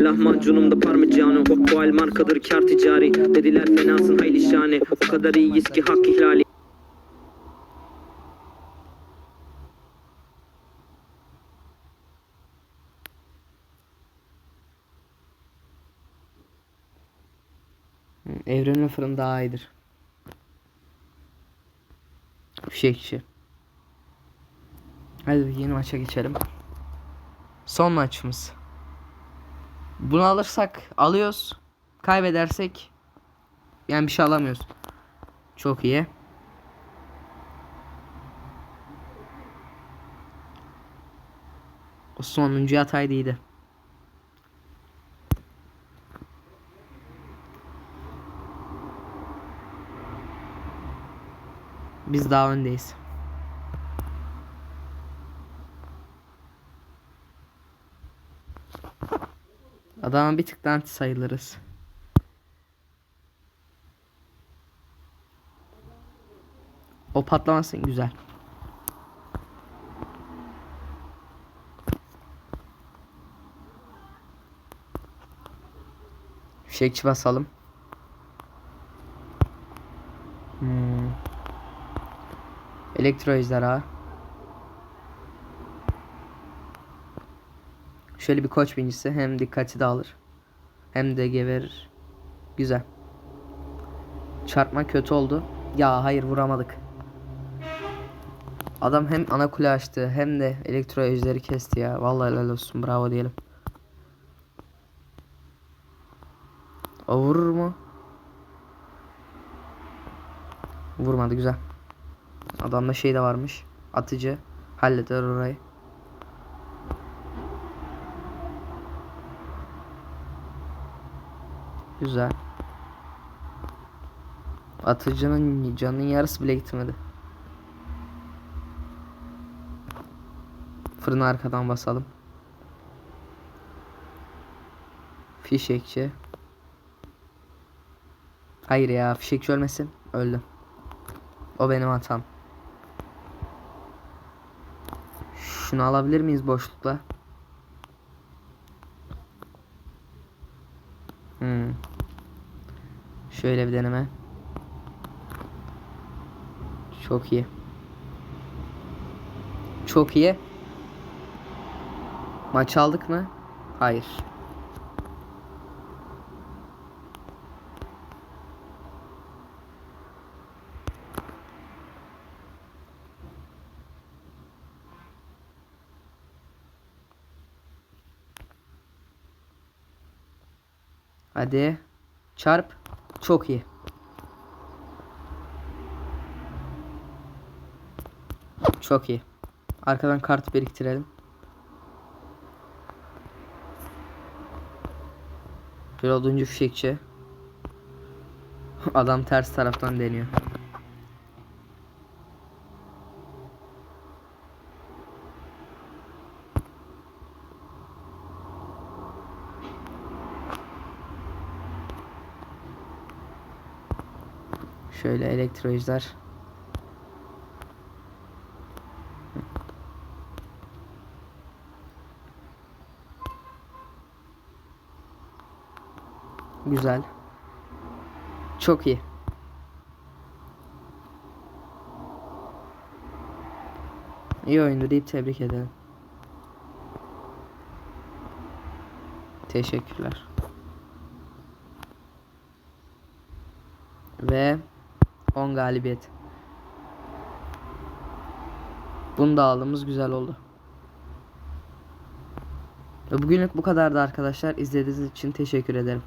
Lahmacunumda parmigiano Bu el markadır kar ticari Dediler fenasın hayli şane O kadar iyiyiz ki hak ihlali Evrenin fırın daha iyidir. Fişekçi. Hadi bir yeni maça geçelim. Son maçımız. Bunu alırsak alıyoruz. Kaybedersek yani bir şey alamıyoruz. Çok iyi. O sonuncu hataydı iyiydi. Biz daha öndeyiz. Adama bir tık anti sayılırız. O patlamasın güzel. Fişekçi basalım. Hmm. Elektro ejderha. Şöyle bir koç binicisi hem dikkati dağılır. Hem de geverir. Güzel. Çarpma kötü oldu. Ya hayır vuramadık. Adam hem ana kule açtı hem de elektro ejderi kesti ya. Vallahi helal olsun bravo diyelim. O vurur mu? Vurmadı güzel. Adamda şey de varmış. Atıcı. Halleder orayı. Güzel. Atıcının canının yarısı bile gitmedi. Fırını arkadan basalım. Fişekçi. Hayır ya fişekçi ölmesin. Öldü. O benim hatam. Şunu alabilir miyiz boşlukla? Şöyle bir deneme. Çok iyi. Çok iyi. Maç aldık mı? Hayır. Hadi. Çarp. Çok iyi. Çok iyi. Arkadan kart biriktirelim. Bir oduncu fişekçi. Adam ters taraftan deniyor. Şöyle elektrojlar. Güzel. Çok iyi. İyi oyundu deyip tebrik ederim. Teşekkürler. Ve 10 galibiyet. Bunu da aldığımız güzel oldu. Ve bugünlük bu kadardı arkadaşlar. İzlediğiniz için teşekkür ederim.